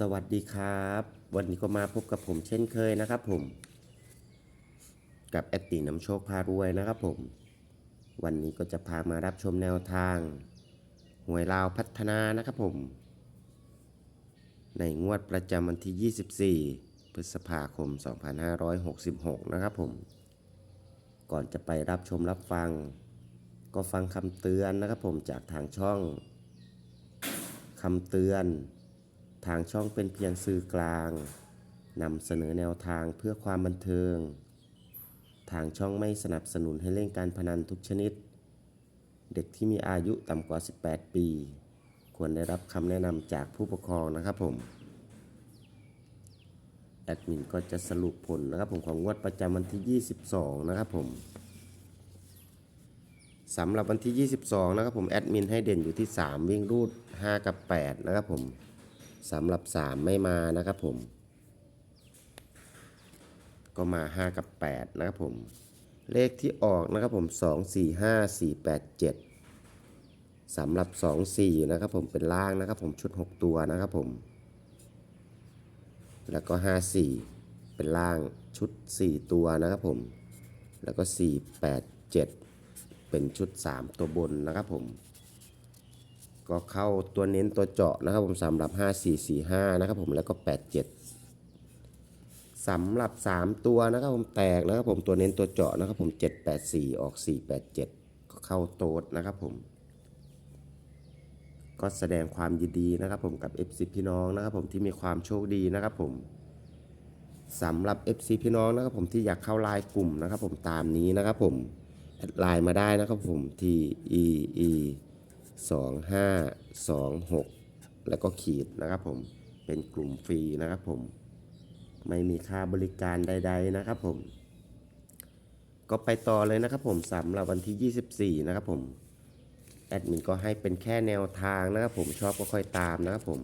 สวัสดีครับ วันนี้ก็มาพบกับผมเช่นเคยนะครับผม กับแอดติน้ำโชคพารวยนะครับผม วันนี้ก็จะพามารับชมแนวทางหวยลาวพัฒนานะครับผม ในงวดประจำวันที่ 24 พฤษภาคม 2566 นะครับผม ก่อนจะไปรับชมรับฟัง ก็ฟังคำเตือนนะครับผมจากทางช่องคำเตือน ทางช่องเป็นเพียงสื่อกลางนำเสนอแนวทางเพื่อความบันเทิง ทางช่องไม่สนับสนุนให้เล่นการพนันทุกชนิด เด็กที่มีอายุต่ำกว่า 18 ปี ควรได้รับคำแนะนำจากผู้ปกครองนะครับผม แอดมินก็จะสรุปผลนะครับผมของงวดประจำวันที่ 22 นะครับผมสำหรับวันที่ 22 นะครับผมแอดมินให้เด่นอยู่ที่ 3 วิ่งรูด 5 กับ 8 นะครับผม สำหรับ 3 ไม่มานะครับผม ก็มา 5 กับ 8 นะครับผม เลขที่ออกนะครับผม 2 4 5 4 8 7สำหรับ 2 4 นะครับผมเป็นล่างนะครับผมชุด 6 ตัวนะครับผม แล้วก็ 5 4 เป็นล่างชุด 4 ตัวนะครับผม แล้วก็ 4 8 7 เป็นชุด 3 ตัวบนนะครับผม ก็เข้าตัวเน้นตัวเจาะนะครับผมสำหรับ 5 4 4 5 นะครับผมแล้วก็ 8 7สำหรับ 3 ตัวนะครับผมแตกนะครับผมตัวเน้นตัวเจาะนะครับผม 7 8 4 ออก 4 8 7 ก็เข้าโต๊ดนะครับผม ก็แสดงความยินดีนะครับผมกับ FC พี่น้องนะครับผมที่มีความโชคดีนะครับผมสำหรับ FC พี่น้องนะครับผมที่อยากเข้าไลน์กลุ่มนะครับผมตามนี้นะครับผมแอดไลน์มาได้นะครับผมที่ e e 2 5 2 6 แล้วก็ขีดนะครับผมเป็นกลุ่มฟรีนะครับผม ไม่มีค่าบริการใด ๆนะครับผม ก็ไปต่อเลยนะครับผมสำหรับวันที่ 24 นะครับผมแอดมินก็ให้เป็นแค่แนวทางนะครับผมชอบก็ค่อยตามนะครับผม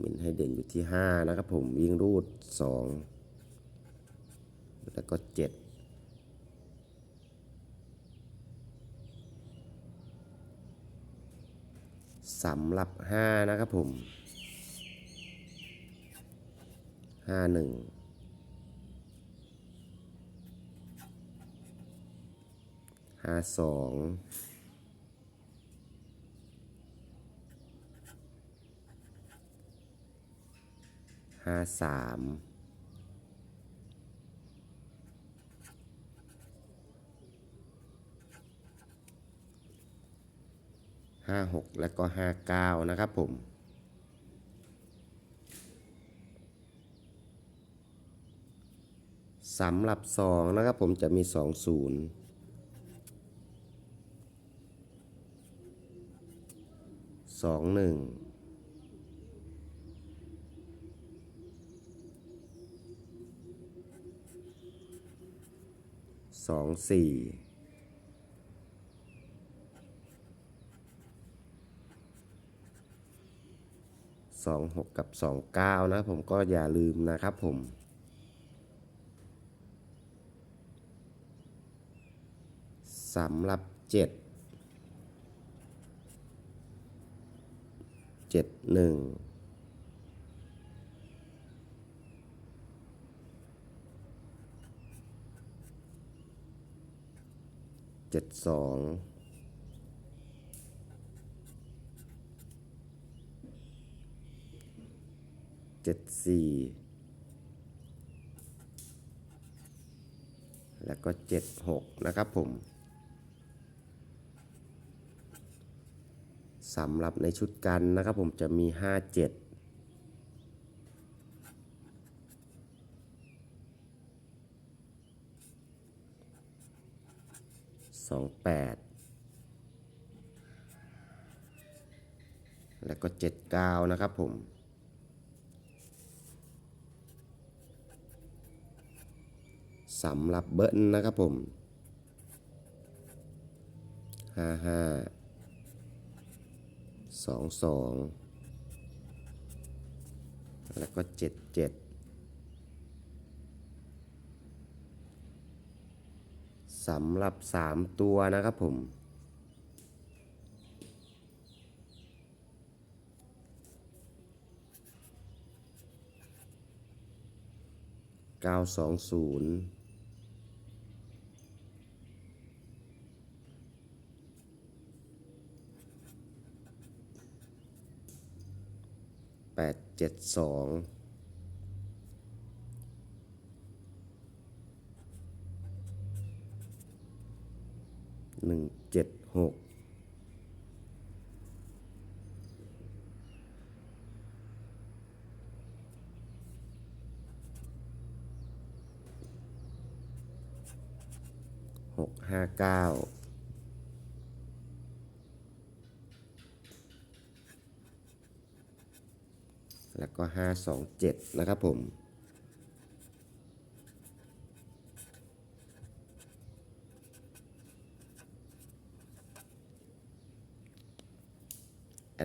มินให้เด่นอยู่ที่ 5 นะครับผมวิ่งรูด 2 แล้วก็ 7สำหรับ 5 นะครับผม 5 1 5 2 ห้าสามห้าหกและก็ห้าเก้านะครับผม สำหรับ2นะครับผมจะมี2 0 2 1 2 4 2 6กับ2 9นะครับผมก็อย่าลืมนะครับผมสำหรับเจ็ดเจ็ดหนึ่ง เจ็ดสองเจ็ดสี่แล้วก็เจ็ดหกนะครับผมสำหรับในชุดกันนะครับผมจะมี5 7 2 8แปดแล้วก็7 9นะครับผมสำหรับเบิ้ลนะครับผม5 5สองสองแล้วก็เจ็ดเจ็ด สำหรับ 3 ตัวนะครับผมเก้าสองศูนย์แปดเจ็ดสอง หนึ่งเจ็ดหกหกห้าเก้าแล้วก็ห้าสองเจ็ดนะครับผม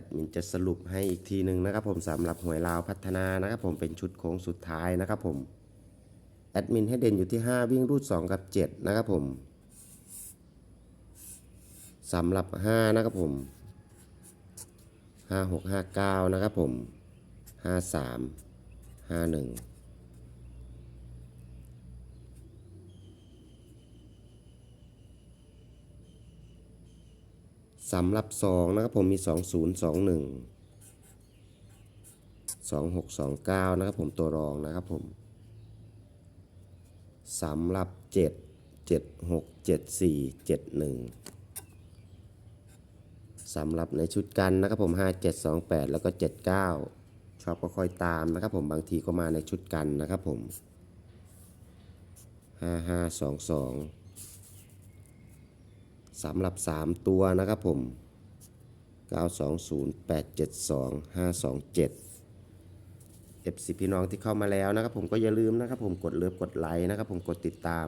ดมินจะสรุปให้อีกทีหนึ่งนะครับผมสำหรับหวยลาวพัฒนานะครับผมเป็นชุดโค้งสุดท้ายนะครับผมแอดมินให้เด่นอยู่ที่ 5 วิ่งรูด 2 กับ 7 นะครับผมสำหรับ 5 นะครับผม 5 6 5 9 นะครับผม 5 3 5 1 สำหรับ2นะครับผมมี2021 2629นะครับผมตัวรองนะครับผมสำหรับ7 76 74 71สำหรับในชุดกันนะครับผม5728แล้วก็79ชอบก็ค่อยตามนะครับผมบางทีก็มาในชุดกันนะครับผม5522ส สำหรับ 3 ตัวนะครับผม 920 872 527 FC พี่น้องที่เข้ามาแล้วนะครับผมก็อย่าลืมนะครับผมกดเลิฟกดไลค์นะครับผมกดติดตาม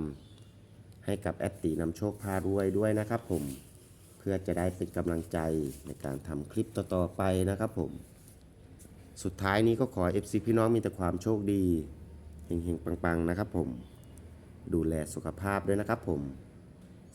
ให้กับแอดตีนำโชคพารวยด้วยนะครับผมเพื่อจะได้เป็นกำลังใจในการทำคลิปต่อๆไปนะครับผม สุดท้ายนี้ก็ขอ FC พี่น้องมีแต่ความโชคดีเฮงๆปังๆนะครับผม ดูแลสุขภาพด้วยนะครับผม